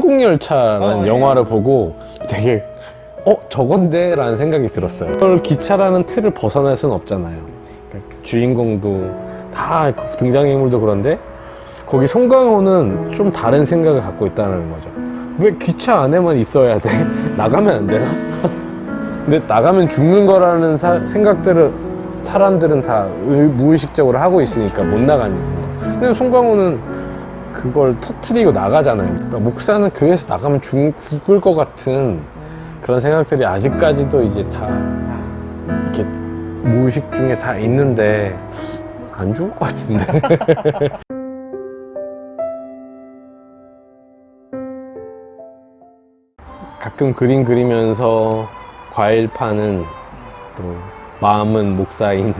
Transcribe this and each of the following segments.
설국열차라는 어, 예. 영화를 보고 되게 어 저건데 라는 생각이 들었어요 그걸 기차라는 틀을 벗어날 수는 없잖아요 그러니까 주인공도 다 등장인물도 그런데 거기 송강호는 좀 다른 생각을 갖고 있다는 거죠 왜 기차 안에만 있어야 돼? 나가면 안 되나? 근데 나가면 죽는 거라는 사- 생각들을 사람들은 다 의- 무의식적으로 하고 있으니까 못 거예요. 근데 송강호는 그걸 터트리고 나가잖아요. 그러니까 목사는 교회에서 나가면 죽, 죽을 것 같은 그런 생각들이 아직까지도 이제 다 이렇게 무의식 중에 다 있는데 안 죽을 것 같은데. 가끔 그림 그리면서 과일 파는 또 마음은 목사인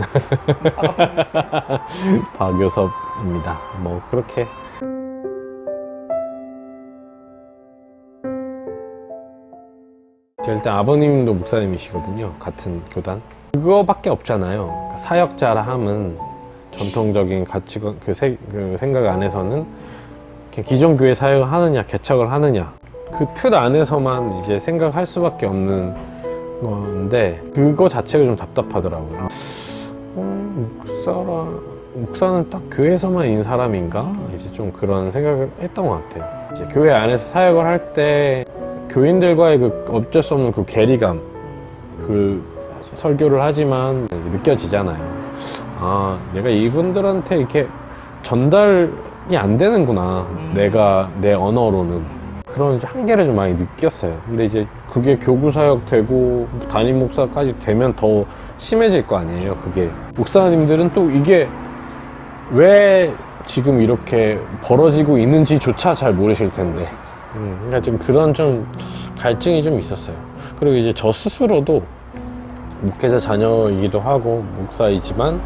박효섭입니다. 뭐 그렇게 제가 일단 아버님도 목사님이시거든요. 같은 교단. 그거밖에 없잖아요. 그러니까 사역자라 함은 전통적인 가치관 그, 세- 그 생각 안에서는 기존 교회 사역을 하느냐 개척을 하느냐 그 틀 안에서만 이제 생각할 수밖에 없는 건데 그거 자체가 좀 답답하더라고요. 어, 목사라 목사는 딱 교회에서만 있는 사람인가? 이제 좀 그런 생각을 했던 것 같아요. 이제 교회 안에서 사역을 할때 교인들과의 그 어쩔 수 없는 그 괴리감, 그 설교를 하지만 느껴지잖아요. 아, 내가 이분들한테 이렇게 전달이 안 되는구나. 음. 내가 내 언어로는. 그런 한계를 좀 많이 느꼈어요. 근데 이제 그게 교구 사역 되고 담임 목사까지 되면 더 심해질 거 아니에요. 그게 목사님들은 또 이게 왜 지금 이렇게 벌어지고 있는지조차 잘 모르실 텐데. 음, 그러니까 좀 그런 좀 갈증이 좀 있었어요. 그리고 이제 저 스스로도 목회자 자녀이기도 하고 목사이지만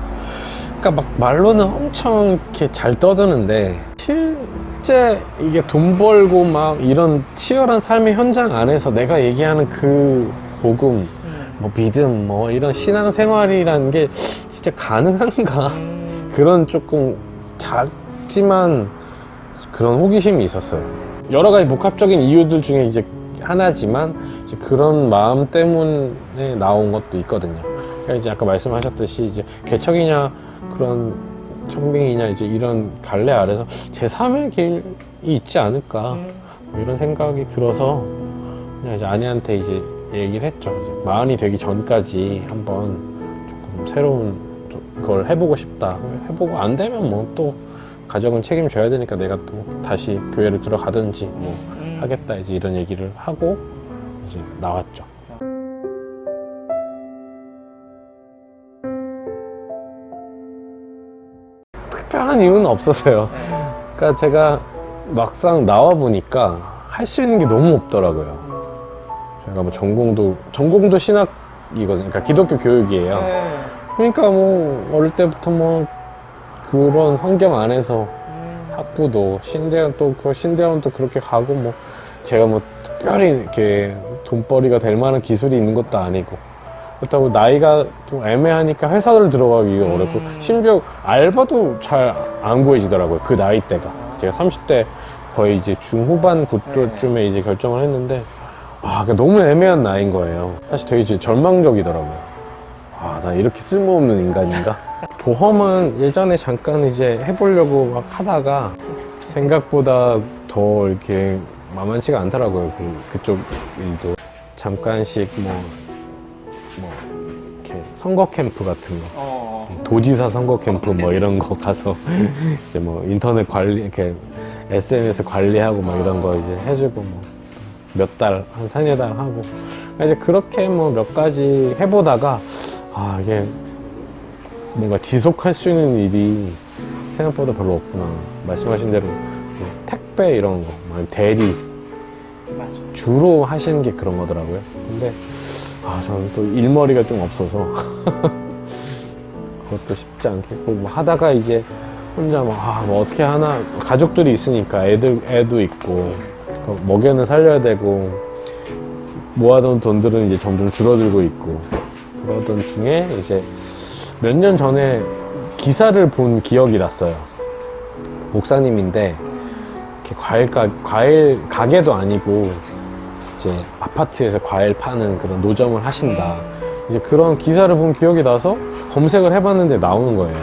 그러니까 막 말로는 엄청 이렇게 잘 떠드는데 실제 이게 돈 벌고 막 이런 치열한 삶의 현장 안에서 내가 얘기하는 그 복음 음. 뭐 믿음 뭐 이런 신앙 생활이라는 게 진짜 가능한가 음. 그런 조금 작지만 그런 호기심이 있었어요. 여러 가지 복합적인 이유들 중에 이제 하나지만 이제 그런 마음 때문에 나온 것도 있거든요. 그러니까 이제 아까 말씀하셨듯이 이제 개척이냐 그런 청빙이냐 이제 이런 갈래 아래서 제 3의 길이 있지 않을까 음. 뭐 이런 생각이 들어서 그냥 이제 아내한테 이제 얘기를 했죠. 이제 마흔이 되기 전까지 한번 조금 새로운 걸 해보고 싶다. 해보고 안 되면 뭐또 가정을 책임져야 되니까 내가 또 다시 교회를 들어가든지 뭐 음. 하겠다 이제 이런 얘기를 하고 이제 나왔죠. 특별한 이유는 없었어요. 네. 그러니까 제가 막상 나와 보니까 할 수 있는 게 너무 없더라고요. 제가 뭐 전공도 전공도 신학이거든요. 그러니까 기독교 교육이에요. 네. 그러니까 뭐 어릴 때부터 뭐 그런 환경 안에서 음. 학부도 신대원 또그 신대원 또 그렇게 가고 뭐 제가 뭐 특별히 이렇게 돈벌이가 될 만한 기술이 있는 것도 아니고 그렇다고 나이가 좀 애매하니까 회사를 들어가기 음. 어렵고 심지어 알바도 잘 안 구해지더라고요 그 나이 때가 제가 30대 거의 이제 중후반 그때쯤에 이제 결정을 했는데 아 너무 애매한 나이인 거예요 사실 되게 이제 절망적이더라고요 아 나 이렇게 쓸모없는 인간인가 보험은 예전에 잠깐 이제 해보려고 막 하다가 생각보다 더 이렇게 만만치가 않더라고요. 그, 그쪽 일도. 잠깐씩 뭐, 뭐, 이렇게 선거 캠프 같은 거. 어. 도지사 선거 캠프 뭐 이런 거 가서 이제 뭐 인터넷 관리, 이렇게 SNS 관리하고 막 이런 거 이제 해주고 뭐 몇 달, 한 세네 달 하고. 이제 그렇게 뭐 몇 가지 해보다가 아, 이게 뭔가 지속할 수 있는 일이 생각보다 별로 없구나. 말씀하신 대로 뭐 택배 이런 거, 뭐 대리 맞아. 주로 하시는 게 그런 거더라고요. 근데 아 저는 또 일머리가 좀 없어서 그것도 쉽지 않겠고 뭐 하다가 이제 혼자 뭐, 아, 뭐 어떻게 하나 가족들이 있으니까 애들 애도 있고 그 먹여는 살려야 되고 모아둔 돈들은 이제 점점 줄어들고 있고 그러던 중에 이제 몇 년 전에 기사를 본 기억이 났어요. 목사님인데 이렇게 과일 가 과일 가게도 아니고 이제 아파트에서 과일 파는 그런 노점을 하신다. 이제 그런 기사를 본 기억이 나서 검색을 해봤는데 나오는 거예요.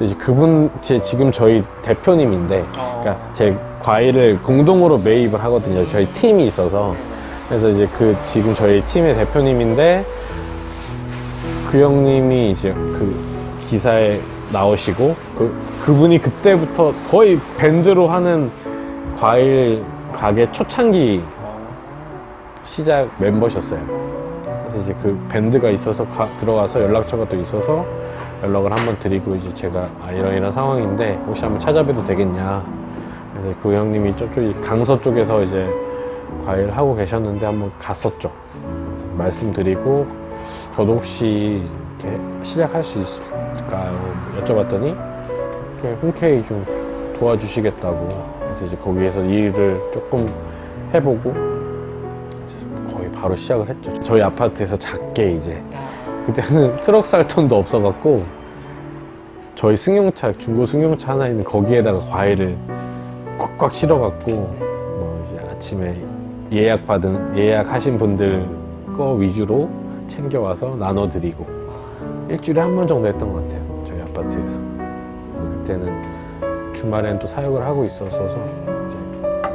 이제 그분 제 지금 저희 대표님인데, 어. 그러니까 제 과일을 공동으로 매입을 하거든요. 저희 팀이 있어서 그래서 이제 그 지금 저희 팀의 대표님인데 그 형님이 이제 그 기사에 나오시고 그 그분이 그때부터 거의 밴드로 하는 과일 가게 초창기 시작 멤버셨어요. 그래서 이제 그 밴드가 있어서 가- 들어가서 연락처가 또 있어서 연락을 한번 드리고 이제 제가 아, 이런 이런 상황인데 혹시 한번 찾아뵈도 되겠냐. 그래서 그 형님이 저쪽 이 강서 쪽에서 이제 과일 하고 계셨는데 한번 갔었죠. 말씀드리고 저도 혹시 이렇게 시작할 수 있을까요? 여쭤봤더니 이렇게 흔쾌히 좀 도와주시겠다고. 그래서 이제 거기에서 일을 조금 해보고 이제 거의 바로 시작을 했죠. 저희 아파트에서 작게 이제 그때는 트럭 살 돈도 없어갖고 저희 승용차 중고 승용차 하나 있는 거기에다가 과일을 꽉꽉 실어갖고 뭐 이제 아침에 예약 받은 예약하신 분들 거 위주로 챙겨와서 나눠드리고 일주일에 한 번 정도 했던 것 같아요 저희 아파트에서 그때는 주말엔 또 사역을 하고 있었어서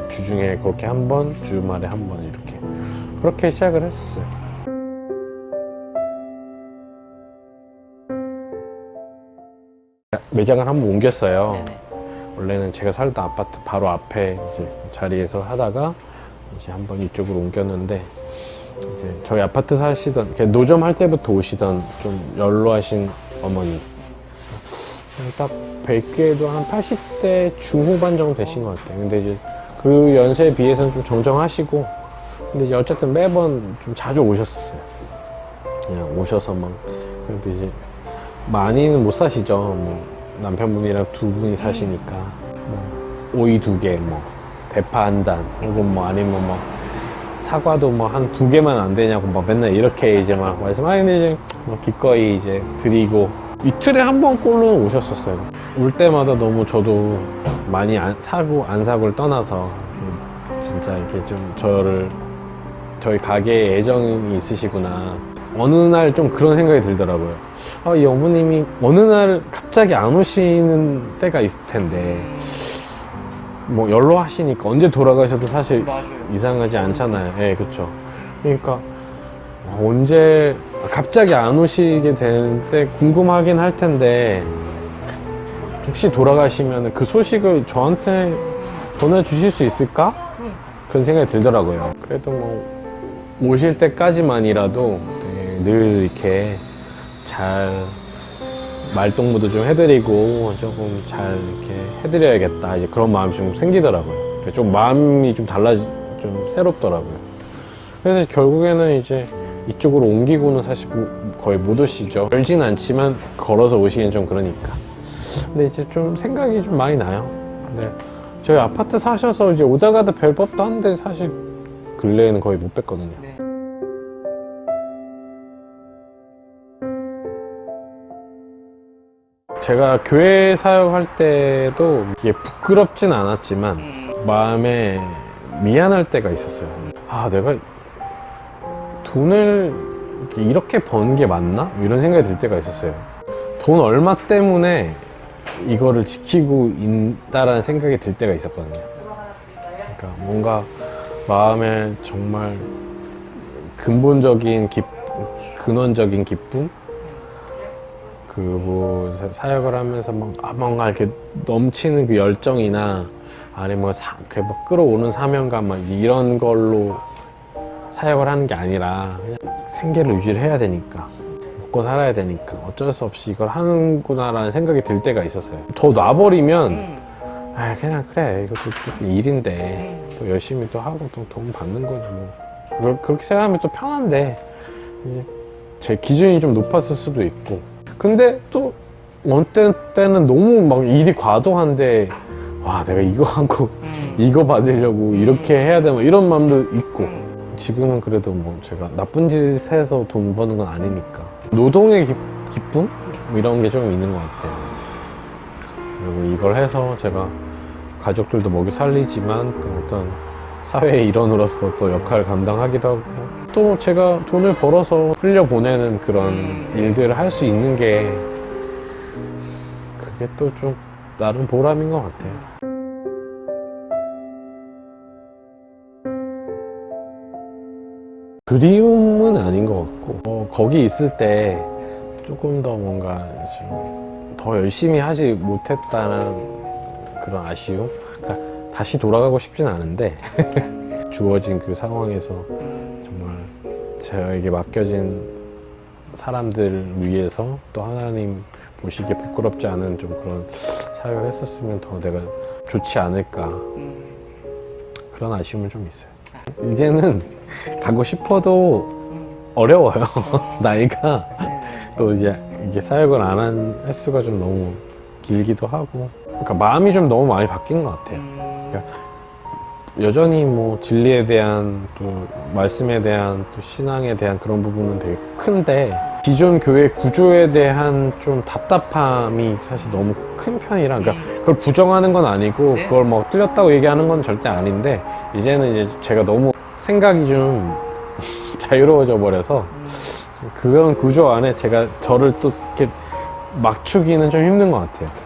주중에 그렇게 한 번 주말에 한 번 이렇게 그렇게 시작을 했었어요. 매장을 한번 옮겼어요. 네네. 원래는 제가 살던 아파트 바로 앞에 이제 자리에서 하다가 이제 한번 이쪽으로 옮겼는데 이제 저희 아파트 사시던 노점 할 때부터 오시던 좀 연로하신 어머니 딱 뵙기에도 한 80대 중후반 정도 되신 것 같아요. 근데 이제 그 연세에 비해서는 좀 정정하시고 근데 이제 어쨌든 매번 좀 자주 오셨었어요. 그냥 오셔서 막 근데 이제 많이는 못 사시죠. 뭐 남편분이랑 두 분이 사시니까 뭐 오이 두 개, 뭐 대파 한 단, 혹은 뭐 아니면 뭐 사과도 뭐 한 두 개만 안 되냐고 막 맨날 이렇게 이제 막 말씀. 아 근데 이제 뭐 기꺼이 이제 드리고 이틀에 한 번 꼴로는 오셨었어요. 올 때마다 너무 저도 많이 안 사고 안 사고를 떠나서 진짜 이렇게 좀 저를 저희 가게에 애정이 있으시구나. 어느 날 좀 그런 생각이 들더라고요. 아, 이 어머님이 어느 날 갑자기 안 오시는 때가 있을 텐데, 뭐 연로하시니까 언제 돌아가셔도 사실 맞아요. 이상하지 않잖아요. 예, 그쵸. 그러니까 언제 갑자기 안 오시게 될때 궁금하긴 할 텐데, 혹시 돌아가시면 그 소식을 저한테 전해주실 수 있을까? 그런 생각이 들더라고요. 그래도 뭐 오실 때까지만이라도 되게 늘 이렇게 잘 말동무도 좀 해드리고 조금 잘 이렇게 해드려야겠다 이제 그런 마음이 좀 생기더라고요. 좀 마음이 좀 달라 좀 새롭더라고요. 그래서 결국에는 이제 이쪽으로 옮기고는 사실 뭐 거의 못 오시죠. 멀진 않지만 걸어서 오시긴 좀 그러니까. 근데 이제 좀 생각이 좀 많이 나요. 근데 저희 아파트 사셔서 이제 오다 가다 뵐 법도 한데 사실 근래에는 거의 못 뵀거든요. 네. 제가 교회 사역할 때도 이게 부끄럽진 않았지만 음. 마음에 미안할 때가 있었어요. 아, 내가 돈을 이렇게, 이렇게 버는 게 맞나? 이런 생각이 들 때가 있었어요. 돈 얼마 때문에 이거를 지키고 있다라는 생각이 들 때가 있었거든요. 그러니까 뭔가 마음에 정말 근본적인 기, 근원적인 기쁨? 그뭐 사역을 하면서 막 아, 뭔가 이렇게 넘치는 그 열정이나 아니면 뭐 사, 그막 끌어오는 사명감 막 이런 걸로 사역을 하는 게 아니라 그냥 생계를 유지를 해야 되니까 먹고 살아야 되니까 어쩔 수 없이 이걸 하는구나라는 생각이 들 때가 있었어요. 더 놔버리면 음. 아 그냥 그래 이것도 또 일인데 음. 또 열심히 또 하고 또 돈 받는 거지 뭐 그렇게 생각하면 또 편한데 이제 제 기준이 좀 높았을 수도 있고 근데 또 어떤 때는 너무 막 일이 과도한데 와 내가 이거 하고 음. 이거 받으려고 이렇게 해야 되나 이런 마음도 있고 음. 지금은 그래도 뭐 제가 나쁜 짓에서 돈 버는 건 아니니까 노동의 기, 기쁨 뭐 이런 게 좀 있는 것 같아요. 그리고 이걸 해서 제가 가족들도 먹여 살리지만 또 어떤 사회의 일원으로서 또 역할을 감당하기도 하고 또 제가 돈을 벌어서 흘려보내는 그런 일들을 할 수 있는 게 그게 또 좀 나름 보람인 것 같아요. 그리움은 아닌 것 같고 어, 거기 있을 때 조금 더 뭔가 좀 더 열심히 하지 못했다는 그런 아쉬움? 그러니까 다시 돌아가고 싶진 않은데 주어진 그 상황에서 정말 저에게 맡겨진 사람들을 위해서 또 하나님 보시기에 부끄럽지 않은 좀 그런 사역을 했었으면 더 내가 좋지 않을까. 그런 아쉬움은 좀 있어요. 이제는 가고 싶어도 어려워요. 나이가. 또 이제 이게 사역을 안 한 횟수가 좀 너무 길기도 하고. 그러니까 마음이 좀 너무 많이 바뀐 것 같아요 여전히 뭐 진리에 대한 또 말씀에 대한 또 신앙에 대한 그런 부분은 되게 큰데 기존 교회 구조에 대한 좀 답답함이 사실 너무 큰 편이라 그러니까 그걸 부정하는 건 아니고 네. 그걸 뭐 틀렸다고 얘기하는 건 절대 아닌데 이제는 이제 제가 너무 생각이 좀 자유로워져 버려서 좀 그런 구조 안에 제가 저를 또 이렇게 맞추기는 좀 힘든 것 같아요.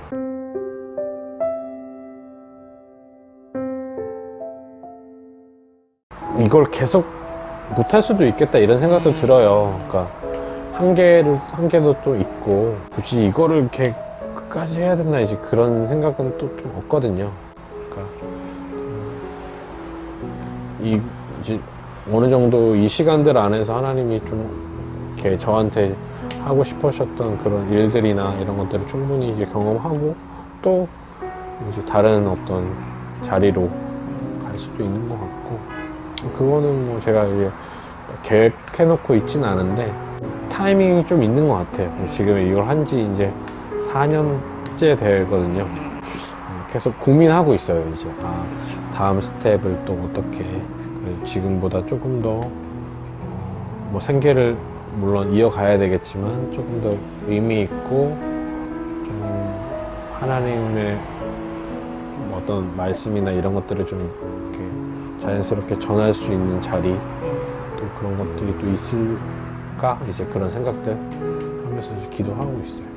이걸 계속 못할 수도 있겠다 이런 생각도 음. 들어요. 그러니까 한계를 한계도 또 있고 굳이 이거를 이렇게 끝까지 해야 된다 이제 그런 생각은 또 좀 없거든요. 그러니까 음, 이 이제 어느 정도 이 시간들 안에서 하나님이 좀 이렇게 저한테 하고 싶으셨던 그런 일들이나 이런 것들을 충분히 이제 경험하고 또 이제 다른 어떤 자리로 갈 수도 있는 것 같고 그거는 뭐 제가 이제 계획해놓고 있진 않은데 타이밍이 좀 있는 것 같아요. 지금 이걸 한 지 이제 4년째 되거든요. 음, 계속 고민하고 있어요. 이제 아, 다음 스텝을 또 어떻게 지금보다 조금 더 뭐 생계를 물론 이어가야 되겠지만 조금 더 의미 있고 좀 하나님의 뭐 어떤 말씀이나 이런 것들을 좀 자연스럽게 전할 수 있는 자리 또 그런 것들이 또 있을까 이제 그런 생각들 하면서 기도하고 있어요.